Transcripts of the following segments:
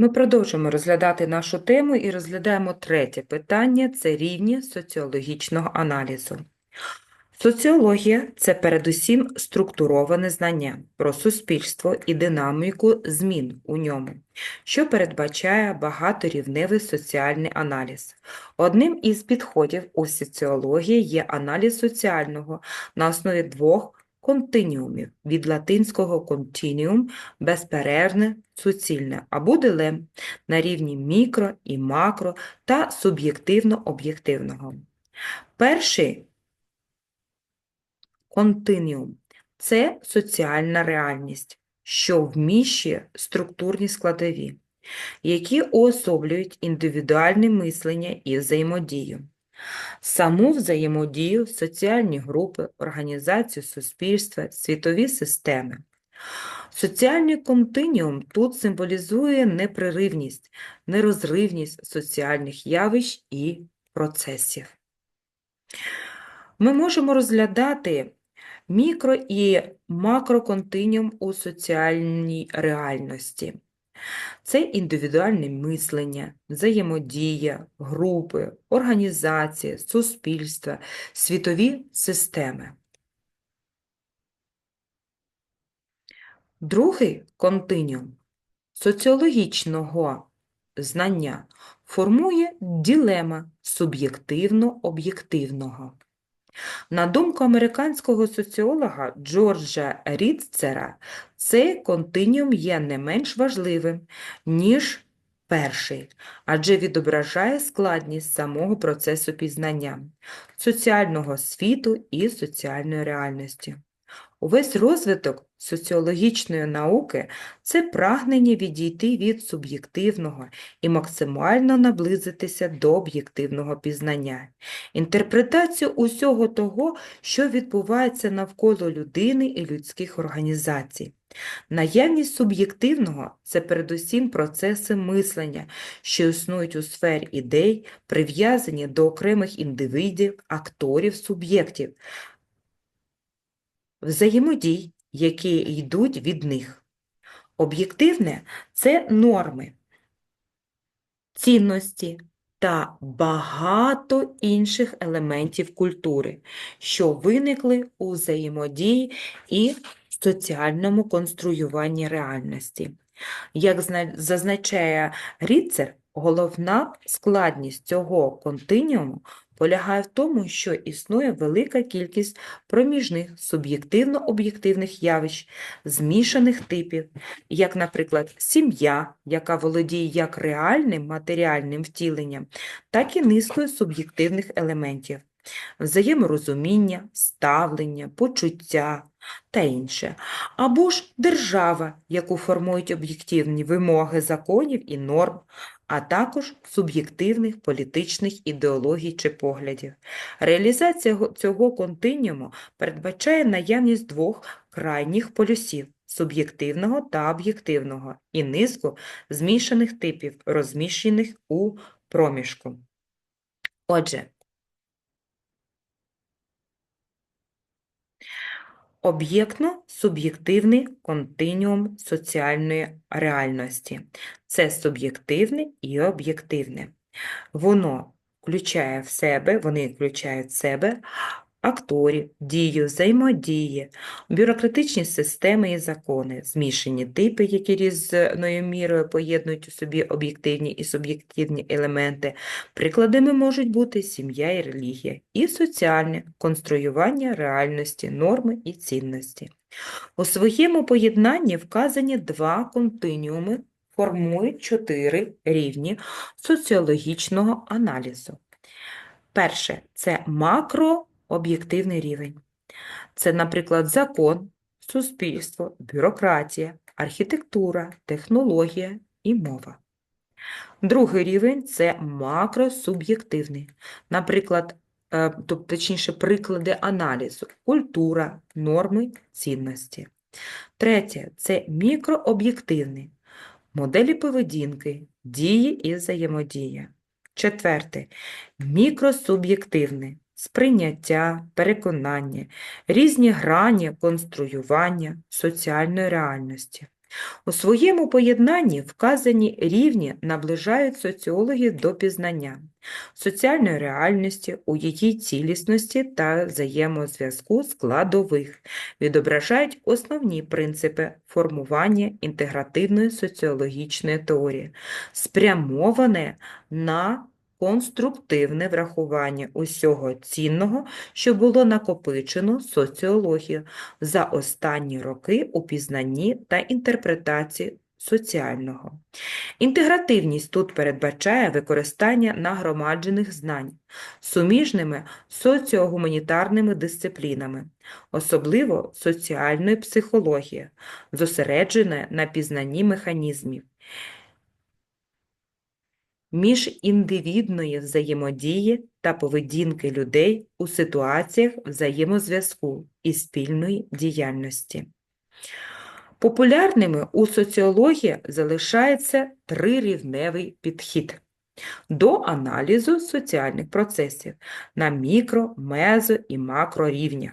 Ми продовжимо розглядати нашу тему і розглядаємо третє питання це рівні соціологічного аналізу. Соціологія це передусім структуроване знання про суспільство і динаміку змін у ньому, що передбачає багаторівневий соціальний аналіз. Одним із підходів у соціології є аналіз соціального на основі двох континіумів від латинського continuum – безперервне, суцільне або дилем на рівні мікро і макро та суб'єктивно-об'єктивного. Перший континіум – це соціальна реальність, що вміщує структурні складові, які уособлюють індивідуальне мислення і взаємодію. Саму взаємодію, соціальні групи, організацію суспільства, світові системи. Соціальний континіум тут символізує непреривність, нерозривність соціальних явищ і процесів. Ми можемо розглядати мікро і макроконтиніум у соціальній реальності. Це індивідуальне мислення, взаємодія, групи, організації, суспільства, світові системи. Другий континіум соціологічного знання формує ділема суб'єктивно-об'єктивного. На думку американського соціолога Джорджа Рітцера, цей континіум є не менш важливим, ніж перший, адже відображає складність самого процесу пізнання, соціального світу і соціальної реальності. Увесь розвиток соціологічної науки – це прагнення відійти від суб'єктивного і максимально наблизитися до об'єктивного пізнання, інтерпретацію усього того, що відбувається навколо людини і людських організацій. Наявність суб'єктивного – це передусім процеси мислення, що існують у сфері ідей, прив'язані до окремих індивидів, акторів, суб'єктів, взаємодій, які йдуть від них. Об'єктивне – це норми, цінності та багато інших елементів культури, що виникли у взаємодії і соціальному конструюванні реальності. Як зазначає Ріцер, головна складність цього континіуму полягає в тому, що існує велика кількість проміжних суб'єктивно-об'єктивних явищ, змішаних типів, як, наприклад, сім'я, яка володіє як реальним матеріальним втіленням, так і низкою суб'єктивних елементів. Взаєморозуміння, ставлення, почуття та інше, або ж держава, яку формують об'єктивні вимоги законів і норм, а також суб'єктивних політичних ідеологій чи поглядів. Реалізація цього континіуму передбачає наявність двох крайніх полюсів суб'єктивного та об'єктивного і низку змішаних типів, розміщених у проміжку. Отже, Об'єктно-суб'єктивний континіум соціальної реальності. Це суб'єктивне і об'єктивне. Воно включає в себе, вони включають в себе акторів, дію, взаємодії, бюрократичні системи і закони, змішані типи, які різною мірою поєднують у собі об'єктивні і суб'єктивні елементи. Прикладами можуть бути сім'я і релігія, і соціальне конструювання реальності, норми і цінності. У своєму поєднанні вказані два континіуми формують чотири рівні соціологічного аналізу. Перше це макро об'єктивний рівень. Це, наприклад, закон, суспільство, бюрократія, архітектура, технологія і мова. Другий рівень це макросуб'єктивний, наприклад, тобто, точніше, приклади аналізу, культура, норми, цінності. Третє це мікрооб'єктивний, моделі поведінки, дії і взаємодія. Четверте мікросуб'єктивний, сприйняття, переконання, різні грані конструювання соціальної реальності. У своєму поєднанні вказані рівні наближають соціологію до пізнання соціальної реальності у її цілісності та взаємозв'язку складових, відображають основні принципи формування інтегративної соціологічної теорії, спрямоване на конструктивне врахування усього цінного, що було накопичено соціологією за останні роки у пізнанні та інтерпретації соціального. Інтегративність тут передбачає використання нагромаджених знань суміжними соціогуманітарними дисциплінами, особливо соціальної психології, зосереджене на пізнанні механізмів, міжіндивідної взаємодії та поведінки людей у ситуаціях взаємозв'язку і спільної діяльності. Популярними у соціології залишається трирівневий підхід до аналізу соціальних процесів на мікро, мезо і макрорівнях.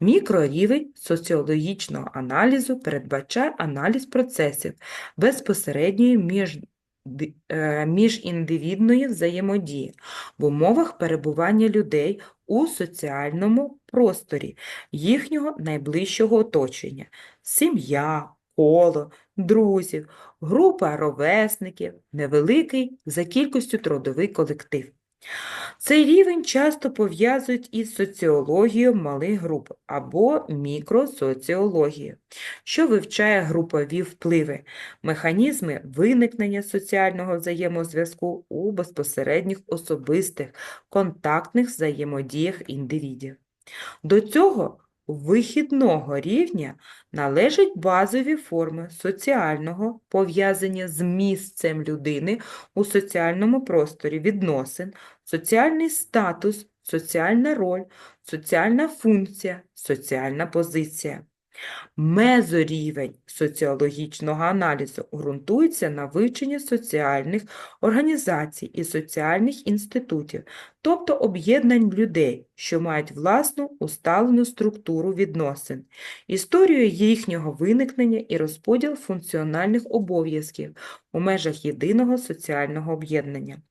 Мікрорівень соціологічного аналізу передбачає аналіз процесів безпосередньої між, міжіндивідної взаємодії в умовах перебування людей у соціальному просторі їхнього найближчого оточення сім'я, коло, друзів, група ровесників, невеликий за кількістю трудовий колектив. Цей рівень часто пов'язують із соціологією малих груп або мікросоціологією, що вивчає групові впливи, механізми виникнення соціального взаємозв'язку у безпосередніх особистих контактних взаємодіях індивідів. До цього вихідного рівня належать базові форми соціального пов'язання з місцем людини у соціальному просторі відносин, соціальний статус, соціальна роль, соціальна функція, соціальна позиція. Мезорівень соціологічного аналізу ґрунтується на вивченні соціальних організацій і соціальних інститутів, тобто об'єднань людей, що мають власну усталену структуру відносин, історію їхнього виникнення і розподіл функціональних обов'язків у межах єдиного соціального об'єднання.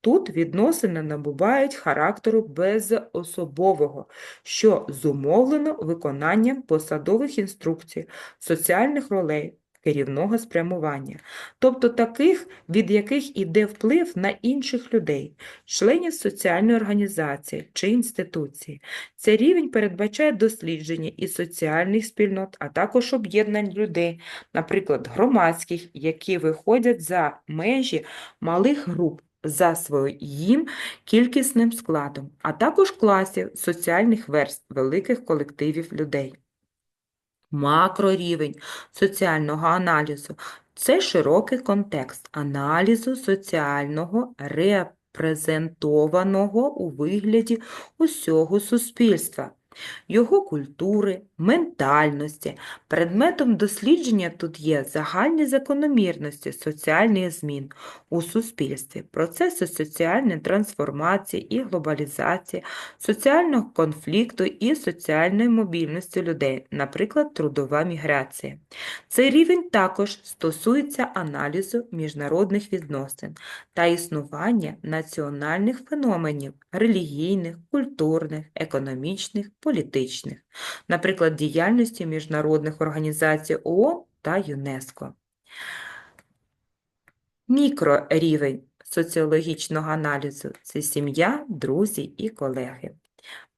Тут відносини набувають характеру безособового, що зумовлено виконанням посадових інструкцій, соціальних ролей, керівного спрямування, тобто таких, від яких іде вплив на інших людей, членів соціальної організації чи інституції. Цей рівень передбачає дослідження і соціальних спільнот, а також об'єднань людей, наприклад, громадських, які виходять за межі малих груп за своїм кількісним складом, а також класів соціальних верств великих колективів людей. Макрорівень соціального аналізу – це широкий контекст аналізу соціального репрезентованого у вигляді усього суспільства, його культури, ментальності. Предметом дослідження тут є загальні закономірності соціальних змін у суспільстві, процеси соціальної трансформації і глобалізації, соціального конфлікту і соціальної мобільності людей, наприклад, трудова міграція. Цей рівень також стосується аналізу міжнародних відносин та існування національних феноменів релігійних, культурних, економічних, політичних, наприклад, діяльності міжнародних організацій ООН та ЮНЕСКО. Мікрорівень соціологічного аналізу – це сім'я, друзі і колеги.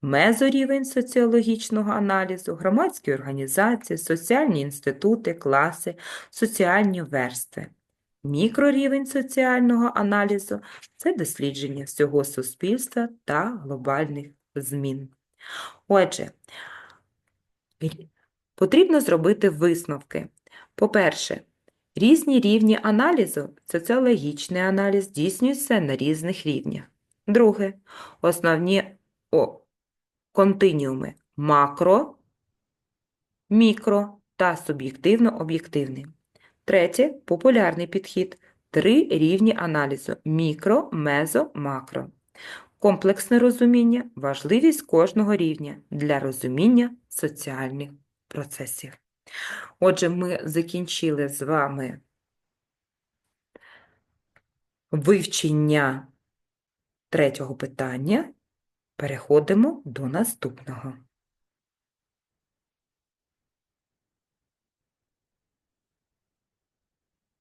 Мезорівень соціологічного аналізу – громадські організації, соціальні інститути, класи, соціальні верстви. Мікрорівень соціального аналізу – це дослідження всього суспільства та глобальних змін. Отже, потрібно зробити висновки. По-перше, різні рівні аналізу, соціологічний аналіз здійснюється на різних рівнях. Друге, основні о, континіуми макро, мікро та суб'єктивно-об'єктивний. Третє – популярний підхід. Три рівні аналізу – мікро, мезо, макро. Комплексне розуміння – важливість кожного рівня для розуміння соціальних процесів. Отже, ми закінчили з вами вивчення третього питання. Переходимо до наступного.